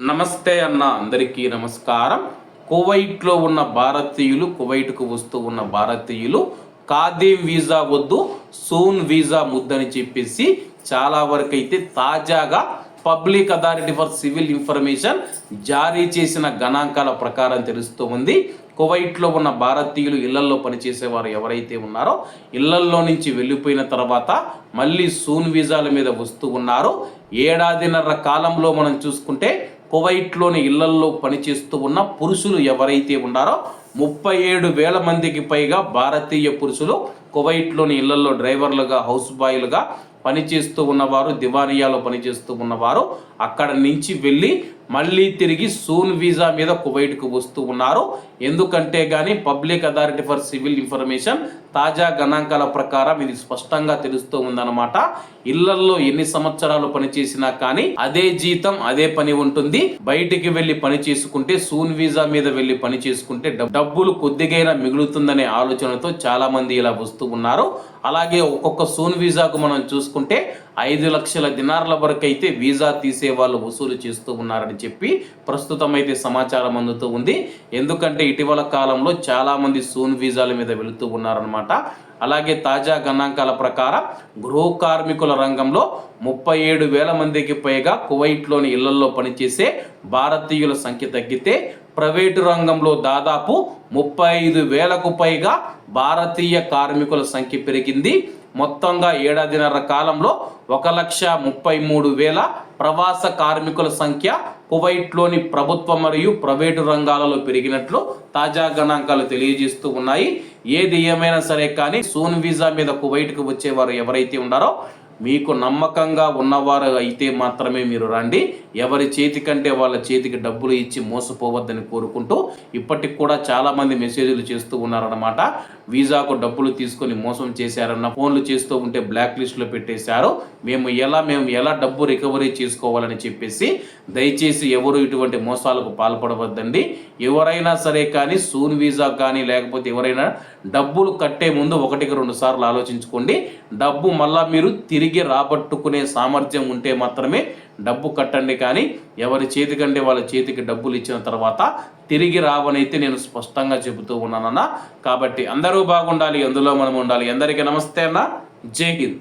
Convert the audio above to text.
నమస్తే అన్న అందరికీ నమస్కారం. కువైట్లో ఉన్న భారతీయులు కువైట్కు వస్తూ ఉన్న భారతీయులు కాదేం వీసా వద్దు సూన్ వీసా ముద్దని చెప్పేసి చాలా వరకు అయితే తాజాగా public authority for civil information జారీ చేసిన గణాంకాల ప్రకారం తెలుస్తూ ఉంది. కువైట్లో ఉన్న భారతీయులు ఇళ్ళల్లో పనిచేసేవారు ఎవరైతే ఉన్నారో ఇళ్ళల్లో నుంచి వెళ్ళిపోయిన తర్వాత మళ్ళీ సూన్ వీసాల మీద వస్తూ ఉన్నారో. ఏడాదిన్నర కాలంలో మనం చూసుకుంటే కువైట్లోని ఇళ్ళల్లో పనిచేస్తూ ఉన్న పురుషులు ఎవరైతే ఉన్నారో ముప్పై ఏడు వేల మందికి పైగా భారతీయ పురుషులు కువైట్లోని ఇళ్ళల్లో డ్రైవర్లుగా హౌస్ బాయ్లుగా పనిచేస్తూ ఉన్నవారు దివానియాలో పనిచేస్తూ ఉన్నవారు అక్కడ నుంచి వెళ్ళి మళ్ళీ తిరిగి సూన్ వీసా మీద కువైట్కు వస్తూ ఉన్నారు. ఎందుకంటే కానీ public authority for civil information తాజా గణాంకాల ప్రకారం ఇది స్పష్టంగా తెలుస్తూ ఉందన్నమాట. ఇళ్ళల్లో ఎన్ని సంవత్సరాలు పనిచేసినా కానీ అదే జీతం అదే పని ఉంటుంది. బయటికి వెళ్ళి పని చేసుకుంటే సూన్ వీసా మీద వెళ్ళి పని చేసుకుంటే డబ్బులు కొద్దిగైనా మిగులుతుందనే ఆలోచనతో చాలా మంది ఇలా వస్తూ ఉన్నారు. అలాగే ఒక్కొక్క సూన్ వీసాకు మనం చూసుకుంటే ఐదు లక్షల దినార్ల వరకు అయితే వీసా తీసే వాళ్ళు వసూలు చేస్తూ ఉన్నారని అని చెప్పి ప్రస్తుతం అయితే సమాచారం అందుతూ ఉంది. ఎందుకంటే ఇటీవల కాలంలో చాలామంది సూన్ వీజాల మీద వెళుతూ ఉన్నారనమాట అలాగే తాజా గణాంకాల ప్రకారం గృహ కార్మికుల రంగంలో ముప్పై ఏడు వేల మందికి పైగా కువైట్లోని ఇళ్ళలో పనిచేసే భారతీయుల సంఖ్య తగ్గితే ప్రైవేటు రంగంలో దాదాపు ముప్పై ఐదు వేలకు పైగా భారతీయ కార్మికుల సంఖ్య పెరిగింది. మొత్తంగా ఏడాదిన్నర కాలంలో ఒక లక్ష ముప్పై మూడు వేల ప్రవాస కార్మికుల సంఖ్య కువైట్లోని ప్రభుత్వ మరియు ప్రైవేటు రంగాలలో పెరిగినట్లు తాజా గణాంకాలు తెలియజేస్తూ ఉన్నాయి. ఏది ఏమైనా సరే కానీ సూన్ వీసా మీద కువైట్కు వచ్చేవారు ఎవరైతే ఉన్నారో మీకు నమ్మకంగా ఉన్నవారు అయితే మాత్రమే మీరు రండి. ఎవరి చేతి కంటే వాళ్ళ చేతికి డబ్బులు ఇచ్చి మోసపోవద్దని కోరుకుంటూ ఇప్పటికి కూడా చాలామంది మెసేజ్లు చేస్తూ ఉన్నారన్నమాట. వీసాకు డబ్బులు తీసుకొని మోసం చేశారన్న ఫోన్లు చేస్తూ ఉంటే బ్లాక్ లిస్ట్లో పెట్టేశారు. మేము ఎలా మేము ఎలా డబ్బు రికవరీ చేసుకోవాలని చెప్పేసి దయచేసి ఎవరు ఇటువంటి మోసాలకు పాల్పడవద్దండి. ఎవరైనా సరే కానీ సూన్ వీసా కానీ లేకపోతే ఎవరైనా డబ్బులు కట్టే ముందు ఒకటికి రెండు సార్లు ఆలోచించుకోండి. డబ్బు మళ్ళీ మీరు తిరిగి తిరిగి రాబట్టుకునే సామర్థ్యం ఉంటే మాత్రమే డబ్బు కట్టండి కానీ ఎవరి చేతికంటే వాళ్ళ చేతికి డబ్బులు ఇచ్చిన తర్వాత తిరిగి రావనైతే నేను స్పష్టంగా చెబుతూ ఉన్నానన్నా. కాబట్టి అందరూ బాగుండాలి అందులో మనం ఉండాలి. అందరికీ నమస్తే అన్న. జై హింద్.